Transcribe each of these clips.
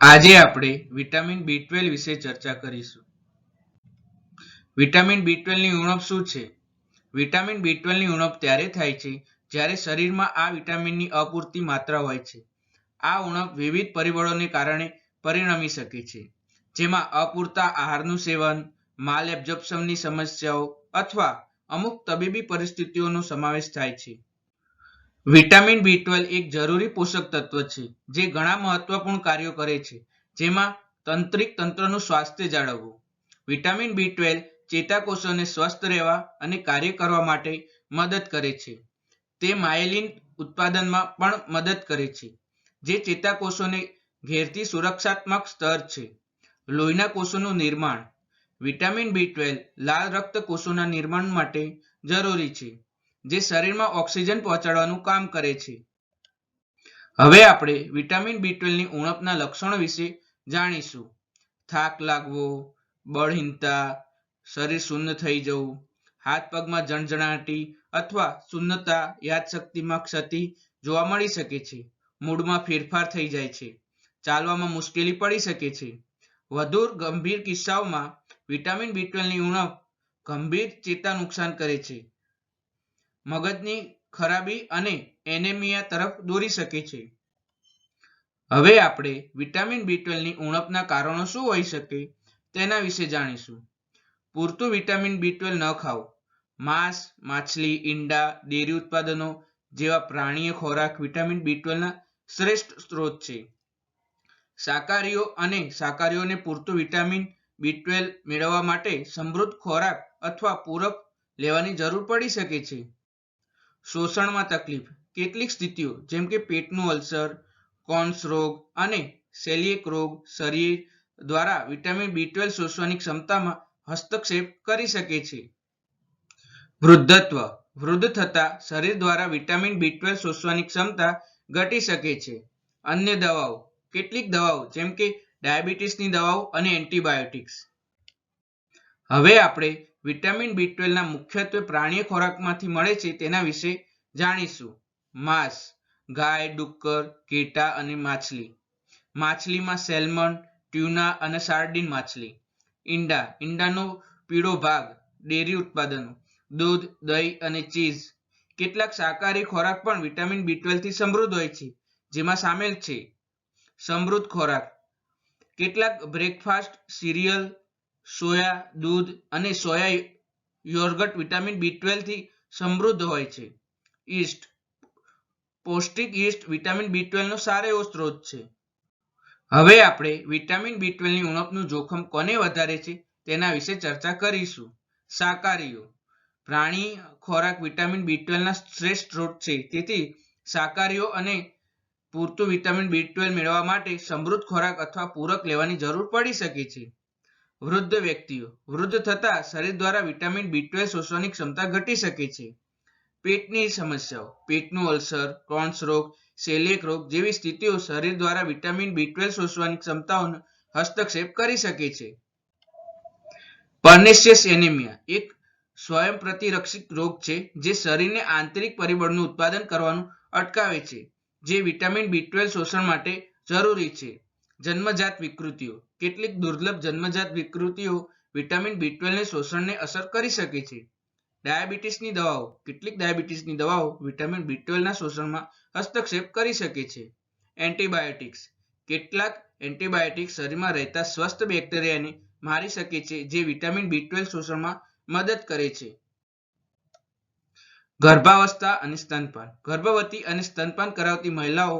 આજે આપણે vitamin B twelve વિશે ચર્ચા કરીશું. વિટામિન બી ટ્વેલ્વની ઉણપ શું છે? વિટામિન બી ટ્વેલ્વની ઉણપ ત્યારે થાય છે જ્યારે શરીરમાં આ વિટામિનની અપૂરતી માત્રા હોય છે. આ ઉણપ વિવિધ પરિબળોને કારણે પરિણમી શકે છે. જેમાં અપૂરતા આહારનું સેવન, માલ એબ્ઝોર્પ્શનની સમસ્યાઓ અથવા અમુક તબીબી પરિસ્થિતિઓનો સમાવેશ થાય છે. વિટામિન બી ટ્વેલ્વ એક જરૂરી પોષક તત્વ છે, જે ઘણા મહત્વપૂર્ણ કાર્યો કરે છે. જેમાં તંત્રિક તંત્રનું સ્વાસ્થ્ય જાળવવું, વિટામિન બી ટ્વેલ્વ ચેતાકોષોને સ્વસ્થ રહેવા અને કાર્ય કરવા માટે મદદ કરે છે. તે માયેલિન ઉત્પાદનમાં પણ મદદ કરે છે, જે ચેતાકોષોને ઘેરથી સુરક્ષાત્મક સ્તર છે. લોહીના કોષોનું નિર્માણ, વિટામિન બી ટ્વેલ્વ લાલ રક્ત કોષોના નિર્માણ માટે જરૂરી છે. જે શરીરમાં ઓક્સિજન પહોંચાડવાનું કામ કરે છે. હવે આપણે વિટામિન બી ટ્વેલ્વની ઉણપના લક્ષણો વિશે જાણીશું. થાક લાગવો, બળહીનતા, શરીર શૂન્ય થઈ જવું, હાથ પગમાં જણજણાટી અથવા શૂન્યતા યાદશક્તિમાં ક્ષતિ જોવા મળી શકે છે. મૂડમાં ફેરફાર થઈ જાય છે. ચાલવામાં મુશ્કેલી પડી શકે છે. વધુ ગંભીર કિસ્સાઓમાં વિટામિન બી ટ્વેલ્વની ઉણપ ગંભીર ચેતા નુકસાન કરે છે. મગજની ખરાબી અને એનેમિયા તરફ દોરી શકે છે. હવે આપણે વિટામિન બી ટ્વેલ્વની ઉણપના કારણો શું હોઈ શકે તેના વિશે જાણીશું. પૂરતું વિટામિન બી ન ખાવું માંસ, માછલી, ઈંડા, ડેરી ઉત્પાદનો જેવા પ્રાણીય ખોરાક વિટામિન બી ટ્વેલ્વના શ્રેષ્ઠ સ્ત્રોત છે. શાકાહારીઓ અને શાકાહારીઓને પૂરતું વિટામિન બી ટ્વેલ્વ મેળવવા માટે સમૃદ્ધ ખોરાક અથવા પૂરક લેવાની જરૂર પડી શકે છે. શોષણમાં તકલીફ. કેટલીક સ્થિતિઓ, જેમ કે પેટનું અલ્સર, કોન્સ રોગ અને સેલિયક રોગ, શરીર દ્વારા વિટામિન બી ટ્વેલ્વ શોષવાની ક્ષમતામાં હસ્તક્ષેપ કરી શકે છે. વૃદ્ધત્વ, વૃદ્ધ થતા શરીર દ્વારા વિટામિન બી ટ્વેલ્વ શોષવાની ક્ષમતા ઘટી શકે છે. અન્ય દવાઓ, કેટલીક દવાઓ, જેમ કે ડાયાબિટીસની દવાઓ અને એન્ટીબાયોટિક્સ. હવે આપણે વિટામિન બી ટ્વેલ્વના મુખ્યત્વે પ્રાણીય ખોરાકમાંથી મળે છે તેના વિશે જાણીશું. માંસ, ગાય, ડુક્કર ઘેટા અને માછલી. માછલીમાં સેલ્મન, ટ્યુના અને સાર્ડિન માછલી. ઈંડા, ઈંડાનો પીળો ભાગ, ડેરી ઉત્પાદનો, દૂધ, દહીં અને ચીઝ. કેટલાક શાકાહારી ખોરાક પણ વિટામિન બી ટ્વેલ્વથી સમૃદ્ધ હોય છે, જેમાં સામેલ છે. સમૃદ્ધ ખોરાક. કેટલાક બ્રેકફાસ્ટ, સિરિયલ સોયા, દૂધ અને સોયા યોગર્ટ વિટામિન બી ટ્વેલ્વથી સમૃદ્ધ હોય છે. ઈસ્ટ પૌષ્ટિક ઈસ્ટ વિટામિન બી ટ્વેલ્વનો સારો એવો સ્ત્રોત છે. હવે આપણે વિટામિન બી ટ્વેલ્વની ઉણપનું જોખમ કોને વધારે છે તેના વિશે ચર્ચા કરીશું. શાકાહારીઓ, પ્રાણી ખોરાક વિટામિન બી ટ્વેલ્વના શ્રેષ્ઠ સ્ત્રોત છે. તેથી શાકાહારીઓ અને પૂરતું વિટામિન બી ટ્વેલ્વ મેળવવા માટે સમૃદ્ધ ખોરાક અથવા પૂરક લેવાની જરૂર પડી શકે છે. વૃદ્ધ વ્યક્તિઓ. વૃદ્ધ થતા શરીર દ્વારા વિટામિન બી ટ્વેલ્વ શોષવાની ક્ષમતા ઘટી શકે છે. પેટની સમસ્યાઓ. પેટનું અલ્સર, ક્રોન્સ રોગ, સેલિયક રોગ જેવી સ્થિતિઓ શરીર દ્વારા વિટામિન બી ટ્વેલ્વ શોષવાની ક્ષમતાઓનો હસ્તક્ષેપ કરી શકે છે. પર્નેશિયસ એનિમિયા એક સ્વયં પ્રતિરક્ષિત રોગ છે જે શરીરને આંતરિક પરિબળનું ઉત્પાદન કરવાનું અટકાવે છે, જે વિટામિન બી ટ્વેલ્વ શોષણ માટે જરૂરી છે. જન્મજાત વિકૃતિઓ. કેટલીક દુર્લભ જન્મજાત વિકૃતિઓ વિટામિન બી ટ્વેલ્વને શોષણને અસર કરી શકે છે. ડાયાબિટીસની દવાઓ, કેટલીક ડાયાબિટીસની દવાઓ વિટામિન બી ટ્વેલ્વના શોષણમાં હસ્તક્ષેપ કરી શકે છે. એન્ટીબાયોટિક્સ, કેટલાક એન્ટીબાયોટિક્સ શરીરમાં રહેતા સ્વસ્થ બેક્ટેરિયાને મારી શકે છે જે વિટામિન બી ટ્વેલ્વ શોષણમાં મદદ કરે છે. ગર્ભાવસ્થા અને સ્તનપાન, ગર્ભવતી અને સ્તનપાન કરાવતી મહિલાઓ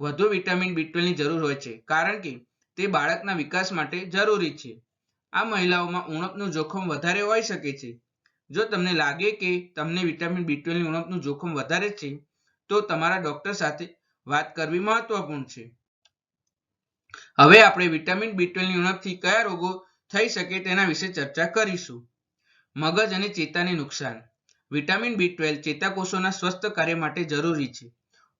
વધુ વિટામિન બી ટ્વેલ્વની જરૂર હોય છે. કારણ કે તે બાળકના વિકાસ માટે જરૂરી છે. આ મહિલાઓમાં ઉણપનું જોખમ વધારે હોઈ શકે છે. જો તમને લાગે કે તમને વિટામિન બી ટ્વેલ્વની ઉણપનું જોખમ વધારે છે, તો તમારા ડોક્ટર સાથે વાત કરવી મહત્વપૂર્ણ છે. હવે આપણે વિટામિન બી ટ્વેલ્વની ઉણપથી કયા રોગો થઈ શકે તેના વિશે ચર્ચા કરીશું. મગજ અને ચેતાને નુકસાન. વિટામિન બી ટ્વેલ્વ ચેતાકોષોના સ્વસ્થ કાર્ય માટે જરૂરી છે.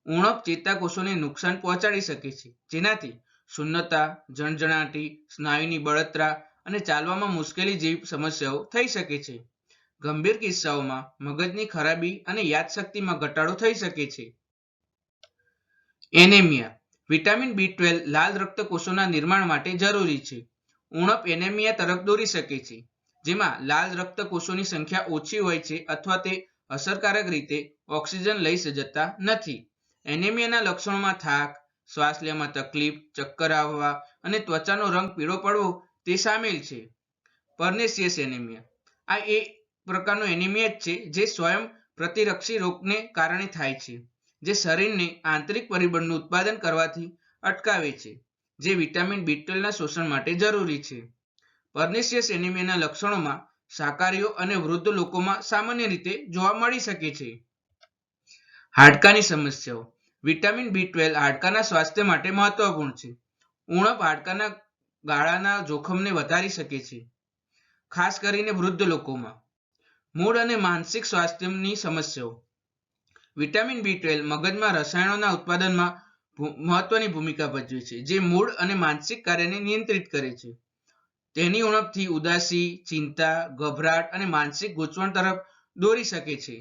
ઉણપ ચેતાકોષોને નુકસાન પહોંચાડી શકે છે. જેનાથી શૂન્યતા, જણજણાટી, સ્નાયુની બળતરા અને ચાલવામાં મુશ્કેલી જેવી સમસ્યાઓ થઈ શકે છે. ગંભીર કિસ્સાઓમાં મગજની ખરાબી અને યાદશક્તિમાં ઘટાડો થઈ શકે છે. એનેમિયા. વિટામિન બી ટ્વેલ્વ લાલ રક્તકોષોના નિર્માણ માટે જરૂરી છે. ઉણપ એનેમિયા તરફ દોરી શકે છે, જેમાં લાલ રક્તકોષોની સંખ્યા ઓછી હોય છે અથવા તે અસરકારક રીતે ઓક્સિજન લઈ જતા નથી. એનેમિયાના લક્ષણોમાં થાક શ્વાસ લેવામાં તકલીફ, ચક્કર આવવા અને ત્વચાનો રંગ પીળો પડવો તે સામેલ છે. Pernicious anaemia. આ એ પ્રકારનો એનિમિયા જ છે જે સ્વયં પ્રતિરક્ષી રોગને કારણે થાય છે, જે શરીરને આંતરિક પરિબળનું ઉત્પાદન કરવાથી અટકાવે છે, જે વિટામિન બી ટ્વેલ્વના શોષણ માટે જરૂરી છે. પર્નેસિયસ એનિમિયાના લક્ષણોમાં શાકાહારીઓ અને વૃદ્ધ લોકોમાં સામાન્ય રીતે જોવા મળી શકે છે. હાડકાની સમસ્યાઓ. વિટામિન બી ટ્વેલ્વ હાડકાના સ્વાસ્થ્ય માટે મહત્વપૂર્ણ છે. ઉણપ હાડકાના ગાળાના જોખમને વધારી શકે છે. ખાસ કરીને વૃદ્ધ લોકોમાં. મૂળ અને માનસિક સ્વાસ્થ્યની સમસ્યાઓ. વિટામિન બી ટ્વેલ્વ મગજમાં રસાયણોના ઉત્પાદનમાં મહત્વની ભૂમિકા ભજવે છે, જે મૂળ અને માનસિક કાર્યને નિયંત્રિત કરે છે. તેની ઉણપથી ઉદાસી, ચિંતા, ગભરાટ અને માનસિક ગૂંચવણ તરફ દોરી શકે છે.